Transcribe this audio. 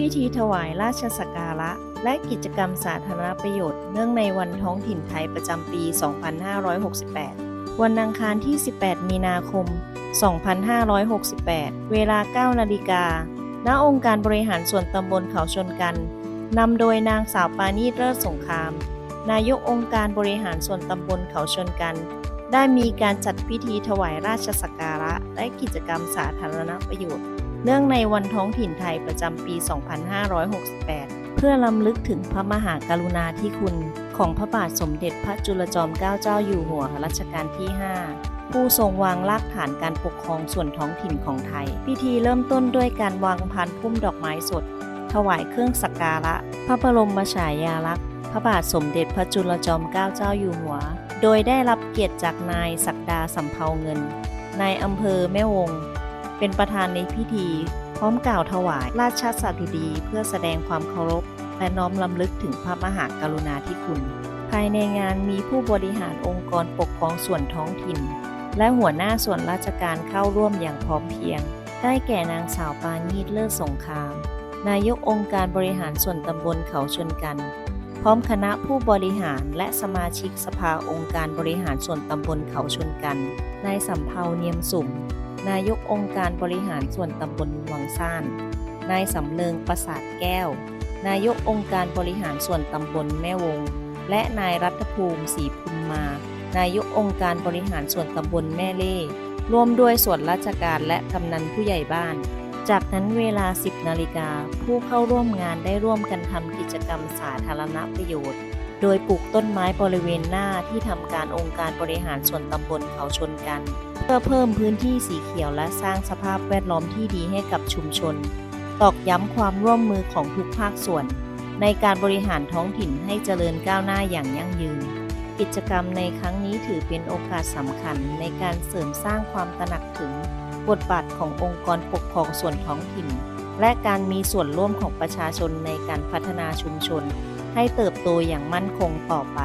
พิธีถวายราชสักการะ และกิจกรรมสาธารณประโยชน์ เนื่องในวันท้องถิ่นไทยประจำปี 2568 วันอังคารที่ 18 มีนาคม 2568 เวลา 9 นาฬิกา ณ องค์การบริหารส่วนตำบลเขาชนกัน นำโดยนางสาวปานีเลิศสงคราม นายกองค์การบริหารส่วนตำบลเขาชนกัน ได้มีการจัดพิธีถวายราชสักการะ และกิจกรรมสาธารณประโยชน์ เนื่องในวันท้องถิ่นไทยประจำปี 2568 เพื่อลำลึกถึงพระมหากรุณาธิคุณ ของพระบาทสมเด็จพระจุลจอมเกล้าเจ้าอยู่หัวรัชกาลที่ 5ผู้ทรงวางรากฐานการปกครองส่วนท้องถิ่นของไทย พิธีเริ่มต้นด้วยการวางพันพุ่มดอกไม้สด ถวายเครื่องสักการะ พระบรมฉายาลักษณ์ พระบาทสมเด็จพระจุลจอมเกล้าเจ้าอยู่หัว โดยได้รับเกียรติจากนายศักดาสำเภาเงิน นายอำเภอแม่วง เป็นประธานในพิธี พร้อมกล่าวถวายราชสดุดีเพื่อแสดงความเคารพ และน้อมลำลึกถึงพระมหากรุณาธิคุณ ภายในงานมีผู้บริหารองค์กรปกครองส่วนท้องถิ่น และหัวหน้าส่วนราชการเข้าร่วมอย่างพร้อมเพรียง ได้แก่นางสาวปานีตเลิศสงคราม นายกองค์การบริหารส่วนตำบลเขาชนกัน พร้อมคณะผู้บริหารและสมาชิกสภาองค์การบริหารส่วนตำบลเขาชนกัน นายสำเภาเนียมสุ่ม นายกองค์การบริหารส่วนตำบลวังซ่าน นายสำเริงประสาทแก้ว นายกองค์การบริหารส่วนตำบลแม่วง และนายรัฐภูมิศรีภูมิมา นายกองค์การบริหารส่วนตำบลแม่เล่ร่วมด้วยส่วนราชการและกำนันผู้ใหญ่บ้าน จากนั้นเวลา 10 นาฬิกา ผู้เข้าร่วมงานได้ร่วมกันทำกิจกรรมสาธารณประโยชน์ โดยปลูกต้นไม้บริเวณหน้าที่ทำการองค์การบริหารส่วนตำบลเขาชนกัน เพื่อเพิ่มพื้นที่สีเขียวและสร้างสภาพแวดล้อมที่ดีให้กับชุมชน ตอกย้ำความร่วมมือของทุกภาคส่วน ในการบริหารท้องถิ่นให้เจริญก้าวหน้าอย่างยั่งยืน กิจกรรมในครั้งนี้ถือเป็นโอกาสสำคัญในการเสริมสร้างความตระหนักถึง บทบาทขององค์กรปกครองส่วนท้องถิ่น และการมีส่วนร่วมของประชาชนในการพัฒนาชุมชน ให้เติบโตอย่างมั่นคงต่อไป